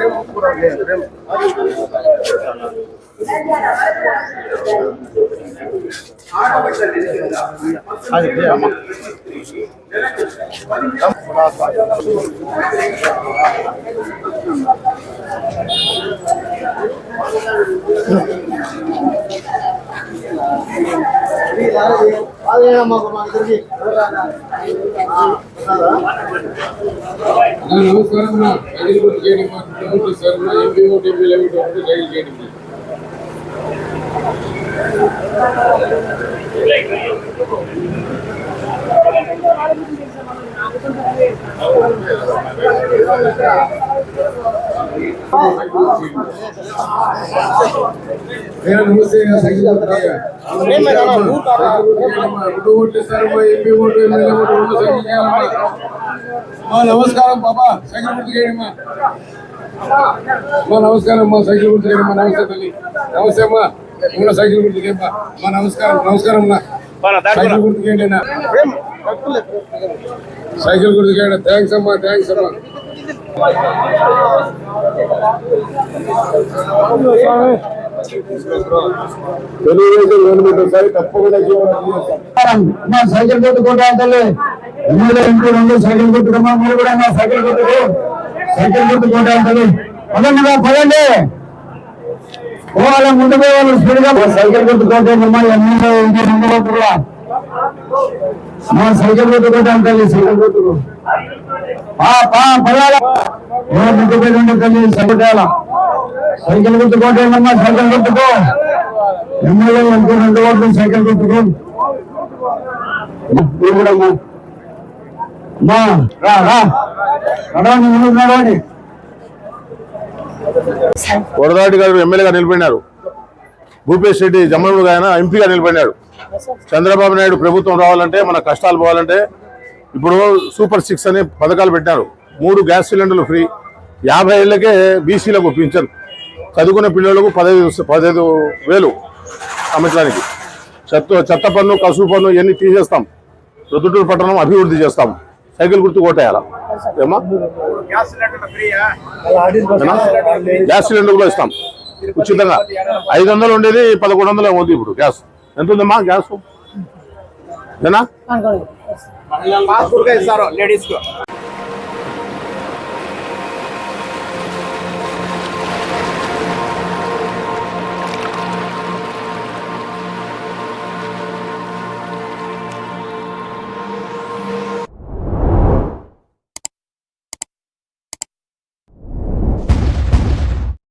నమస్కారం నా అగ్రికల్చర్ చేయడం మా సార్ నా MP vote MP level vote cycle చేయడం నేను నమస్తే సైకిల్ గుడ్డు ఓట్లు ఎంపీ ఓటు ఎమ్మెల్యే ఓటు రెండు సైకిల్ చేయాలమ్మా మా నమస్కారం బాబా. సైకిల్ గుర్తు చేయమ్మా మా నమస్కారం. మా సైకిల్ గుర్తు చేయమ్మా నమస్తే తల్లి నమస్తే అమ్మా. ఇంకా సైకిల్ గుర్తు చేయమ్మా మా నమస్కారం నమస్కారం అమ్మా. సైకిల్ గుర్తు చేయండి. సైకిల్ గుర్తు చేయండి థ్యాంక్స్ అమ్మా. థ్యాంక్స్ అమ్మా. తెలుగుదేశం గవర్నమెంట్ ఒకసారి తప్పకుండా మా సైకిల్ కొట్టుకుంటా ఎమ్మెల్యే ఇంట్లో రెండు సైకిల్ కొట్టుకున్నా మీరు కూడా మా సైకిల్ కొట్టుకు. సైకిల్ కొట్టుకుంటా పదండి రా, పదండి. పోవాలి ముందు పోవాలి స్పీడ్గా సైకిల్ కొట్టుకుంటే మిమ్మల్ని ఎమ్మెల్యే ఇంటి రెండు కూడా మా సైకిల్ కొట్టుకుంటాం తల్లి సైకిల్ కొట్టుకు పదాల తల్లి సైకిల్ సైకిల్ కొట్టుకుంటే సైకిల్ గుర్తుకో. ఎమ్మెల్యే ఎంతో రెండు ఓట్లు సైకిల్ గుర్తుకో. మీరు అమ్మా. రా రా. నడవండి నడవండి. గారు ఎమ్మెల్యేగా నిలబడినారు భూపేష్ రెడ్డి జమ్మనుడు ఆయన ఎంపీగా నిలబడినాడు. చంద్రబాబు నాయుడు ప్రభుత్వం రావాలంటే మన కష్టాలు పోవాలంటే ఇప్పుడు సూపర్ సిక్స్ అనే పథకాలు పెట్టారు మూడు గ్యాస్ సిలిండర్లు ఫ్రీ. యాభై ఏళ్ళకే బీసీలకు పింఛన్. చదువుకున్న పిల్లలకు పదహైదు పదహైదు వేలు సంవత్సరానికి చెత్త చెత్త పన్ను కసువు పన్ను ఇవన్నీ తీసేస్తాం. ప్రొద్దుటూరు పట్టణం అభివృద్ధి చేస్తాం. సైకిల్ గుర్తు కొట్టేయాల. ఏమా ఏమా? గ్యాస్ సిలిండర్ కూడా ఇస్తాం. ఉచితంగా. ఐదు వందలు ఉండేది పదకొండు వందలు ఉంది ఇప్పుడు గ్యాస్. ఎంత ఉందమ్మా గ్యాస్? ఏనా?